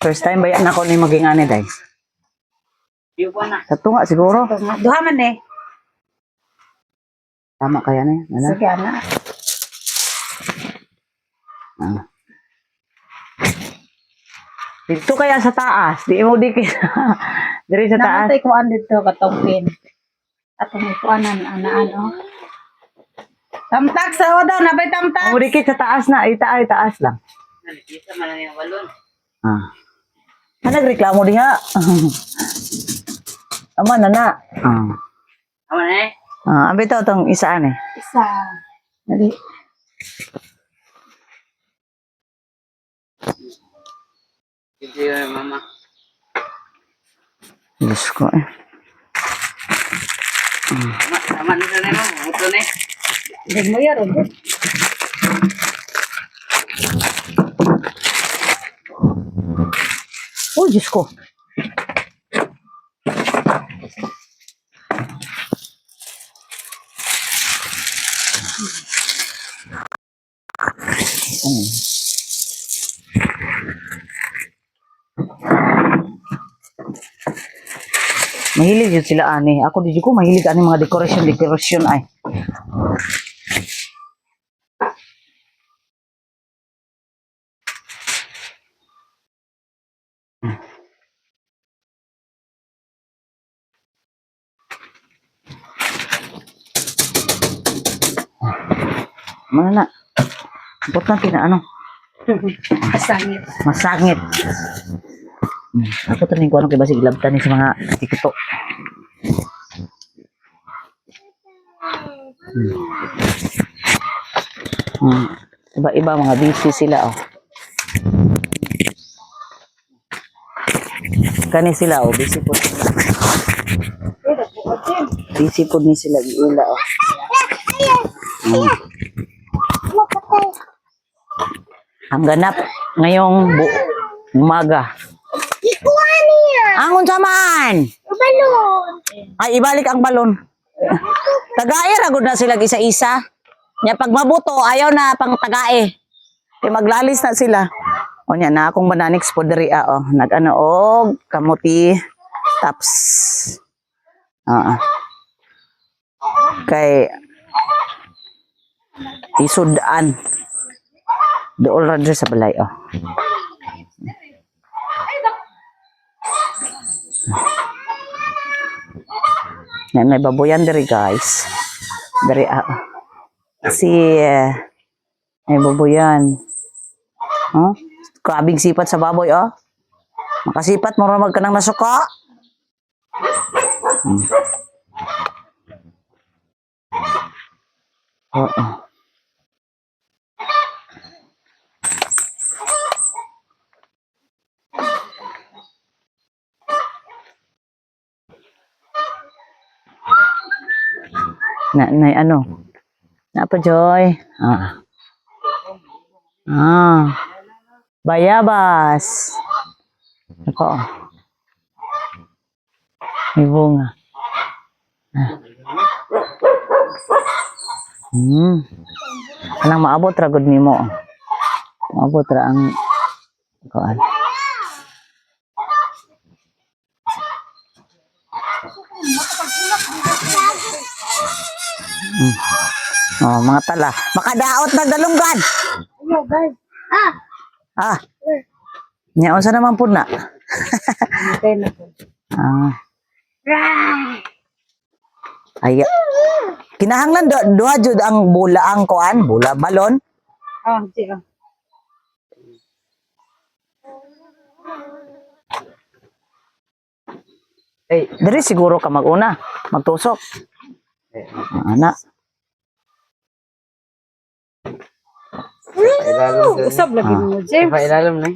First time ba yan ako ni maging ani, day? Sa tunga siguro. Duha man eh. Tama kaya na yan. Ano? Sige, ana. Ah. Dito kaya sa taas. Di mo di kaya. Diri sa taas. Namatay ko an dito katong pin. Atong ikuanan anaan oh. Tamtak sa o daw, nabay tamtak. Di kaya sa taas na. Ita ay taas lang. Isa man lang yung balon. Ah. Ah, nagreklamo diha. Ama na na. Ah. Tama na eh. Ah, abi to tong isa ani. Isa. Dali. Hindi yung mama. Diyos ko eh. Tama, tama na sa nemo. Ito na eh. Hindi mo yaro. Oh, Diyos ko. Mahilig yun sila ani. Ako di ko mahilig ani mga dekorasyon dekorasyon ay. Mana na? Bot natin na ano? Sangit. Masangit. Hmm. Ako tanin ko ano kay basig labtan ni sa mga tikuto. Hmm. Iba-iba mga busy sila oh. Kani sila oh, busy po sila. Busy po ni sila giula oh. Hmm. Ang ganap ngayong bu- umaga. Angon sa man. Balon. Ay, ibalik ang balon. Tagae, ragod na sila isa-isa. Nya pag mabuto, ayaw na pang tagae. Kaya maglalis na sila. O nya na akong bananix po diri ah, oh. Nag-ano og kamuti taps. Ah. Kay isudan. Dool ra sa balay oh. Yan, may baboyan diri guys. Diri ah. Si eh, may baboyan. Oh, grabing sipat sa baboy oh. Makasipat mo ra magkanang nasuka. Hmm. Oo. Na, na ano? Na pa Joy? Ah. Ah. Bayabas. Ako. May bunga. Ah. Hmm. Anang maabot ra gud nimo. Maabot ra ang kuan. Oh, mga tala. Makadaot na dalunggan. Ano, guys? Ah, Ah. Nya unsa naman pud na? Ah. Ay. Kinahanglan do, duha jud ang bula ang kuan, bula balon. Oh, sige. Eh, Diri siguro ka maguna, magtusok. Ah, Ana. Ilalim sa Usab lagi Ah. mo, James. Pa ilalim na.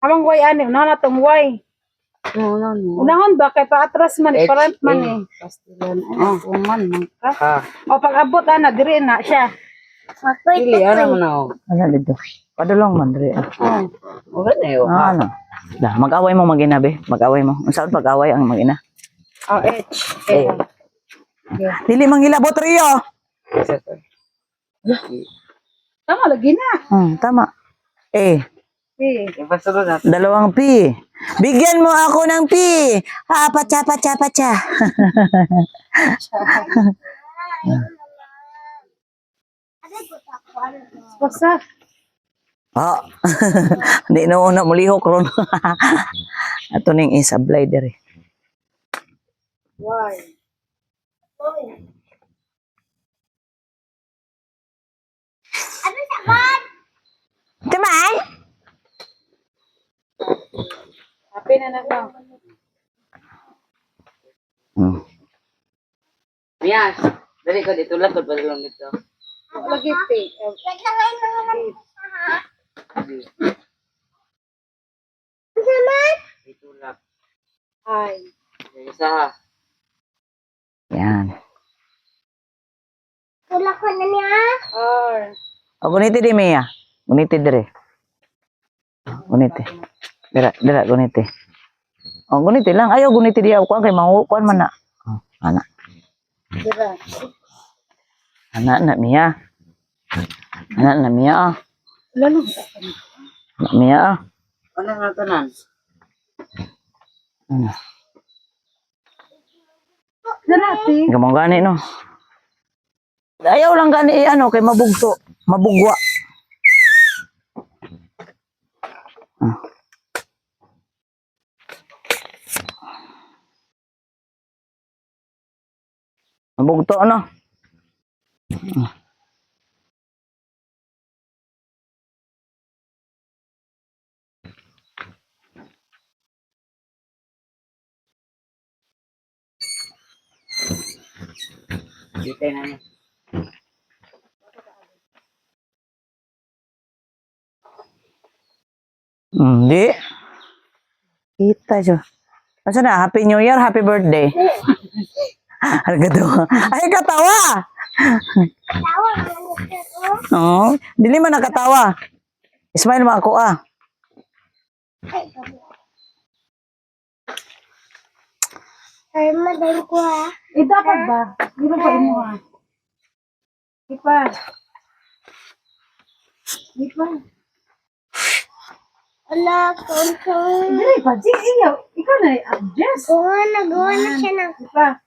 Amang way ani, unahan na tong way. No, no, no. Unahon ba kay paatras man, Eh, parent man eh. Pastilan ay kuman man ka. Ah, O pag abot ana diri na siya. Pili, ano mo na oh. Ano dito? Padulong man diri. ah. Oh, okay na yun. Ah, ano? Da, mag-away mo magina be, mag-away mo. Unsaon pag-away ang magina? Oh, H. Eh. Eh. Dili mangilabot riyo. Isa to. Tama lagi na. Hmm, tama. Eh, natin. dalawang P. Bigyan mo ako ng P. Ah, pacha, pacha, pacha. Basta. Oh. Hindi na una mulihok ron. Ato ning isa blinder eh. Why? Taman? Happy na ka. Hmm. Mia, dali ko dito lang. Kung lang dito. Lagi pe. Dito lang. Ay. Yung isa ha. Yan. Tulak ko na niya. Or. O guniti di Mia. Guniti dire. Guniti. Dira, dira guniti. O guniti lang. Ayaw guniti di ako kay mangukuan man na. Oh, ana. Ana na Mia. Ana na Mia. ah. Lalo. Ana, Mia. ah. Ano na tanan? Ano? Dira pe. Gamang gani no. Ayaw lang gani eh, ano kay mabugto, mabugwa. Ah. Mabugto ano? Dito na niya. Hindi. Kita siya. Asa na? Happy New Year, Happy Birthday. Ang katawa. Ay, katawa! Tawa na nito. Oo. Dili man nakatawa. Smile mo ako ah. Ay, madal ko ha. Eh dapat ba? Dilo pa mo ha. Di pa. Di pa. Ala, kuntong. Dili pa. Di iyo. Ikaw na adjust. Gawa na, gawa na siya na. Di pa.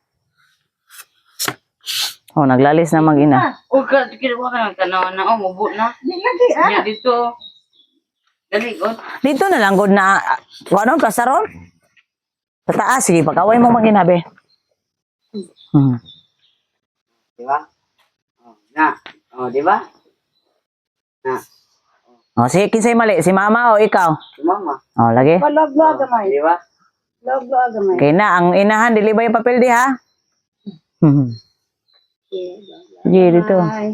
Oh, naglalis na mag-ina. O, ka, kinuha ka ng tanaw na. O, mubo na. Lagi ah. Kanya dito. Dali, o. Dito na lang good na ano plaza ron? Sa taas, sige, pag-away mo mag-inabi. Hmm. Di ba? O, na. O, di ba? Na. Oh, sige, kinsay mali, si mama o ikaw. Si mama. Oh, lagi. Palog-log gamay. Di ba? Log-log gamay. Okay na, ang inahan, dili ba yung papel di ha? Hmm. Sige, dito. Ay.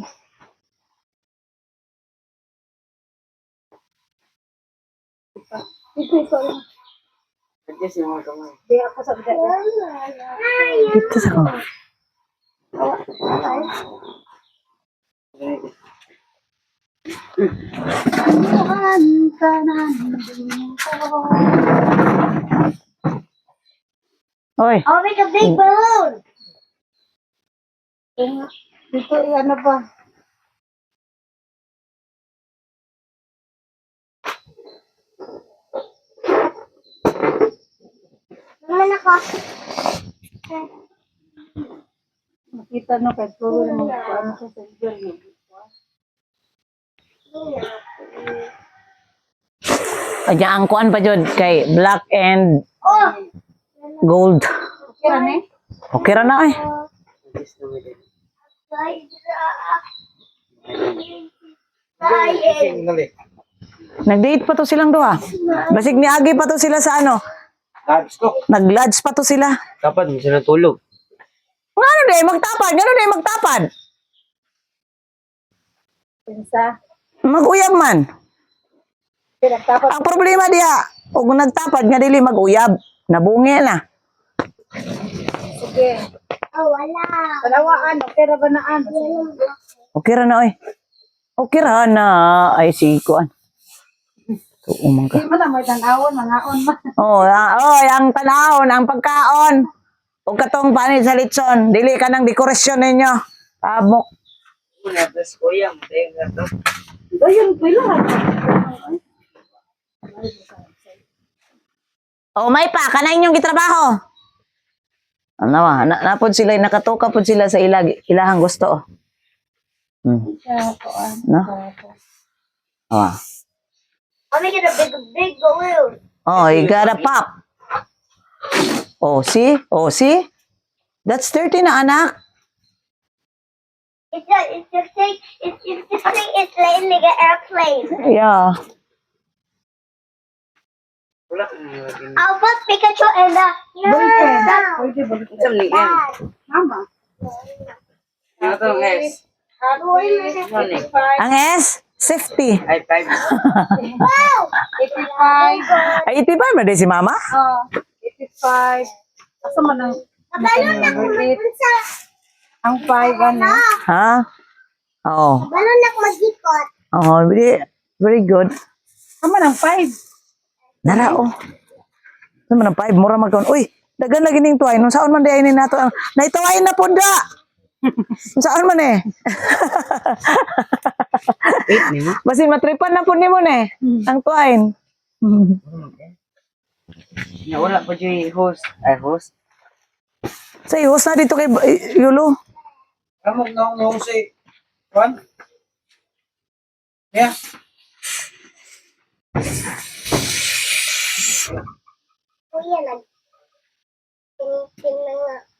Ito, ito. Adjust si mga kamay. Di ako sa bida. Dito sa ko. Ganito. Oy, Oh, make a big balloon. Ito, ano pa? Naman ako. Nakita no, kay Puro mo. Ano sa silver. Kanya ang kuan pa jud kay black and Oh! gold. Okay ra na eh. Adjust naman din. Dali. Nag-date pa to silang duha. Basig ni Agi pa to sila sa ano. Labs ko. Nag-lodge pa to sila. Dapat mo sila tulog. Ngano day magtapad? Ngano day magtapad? Pinsa. Mag-uyab man. Ang problema diha, ug nagtapad nga dili mag-uyab, nabungi na. Sige. Oh, wala. Kalawaan. Okay ra ba naan? Okay ra na oy. Okay ra na ay si kuan. Tuo man ka. Di mo na may tanawon, mangaon man. Oh, ah, oh, ang tanawon, ang pagkaon. Ug katong panit sa litson, dili ka ng dekorasyon ninyo. Tabok. Una, tapos kuya, matay nga to. Ayun, pila. O may pa, kanay inyong gitrabaho. Ano ah, na, napod sila, nakatuka pod sila sa ilag, ilahang gusto. Hmm. No? Oh. I'm making a big, big balloon. oh, you got a pop. Oh, see? Oh, see? That's 30 na anak. It's a, it's just like, it's, it's just like it's landing an airplane. Yeah. Wala kang nilagyan. I'll put Pikachu in the. Balikin. No. Pwede balikin. Isang ni yan. Mama. Ano to, guys? How? Ang S, safety. Ay, five. Wow! 85. Ay, iti ba ba si mama? Oh, 85. Asa man ang, Balon na sa. ang 5 ano? Ha? Oh. Balon na magikot. Oh, very, very good. Asa man ang 5? Nara, oh. Ano man ang five, mura magkaon. Uy, dagan lagi ning tuwain. Nung saan man di ay nato ang naituwain na po da. Nung saan man eh. Ni. Basin matripan na po ni mo eh. Ang tuwain. Na wala pa dyan yung host. Ay, host. Sa iyo, na dito kay eh, Yulo. Kamu nang nung si Juan? Yeah. 我也能，听你给那个。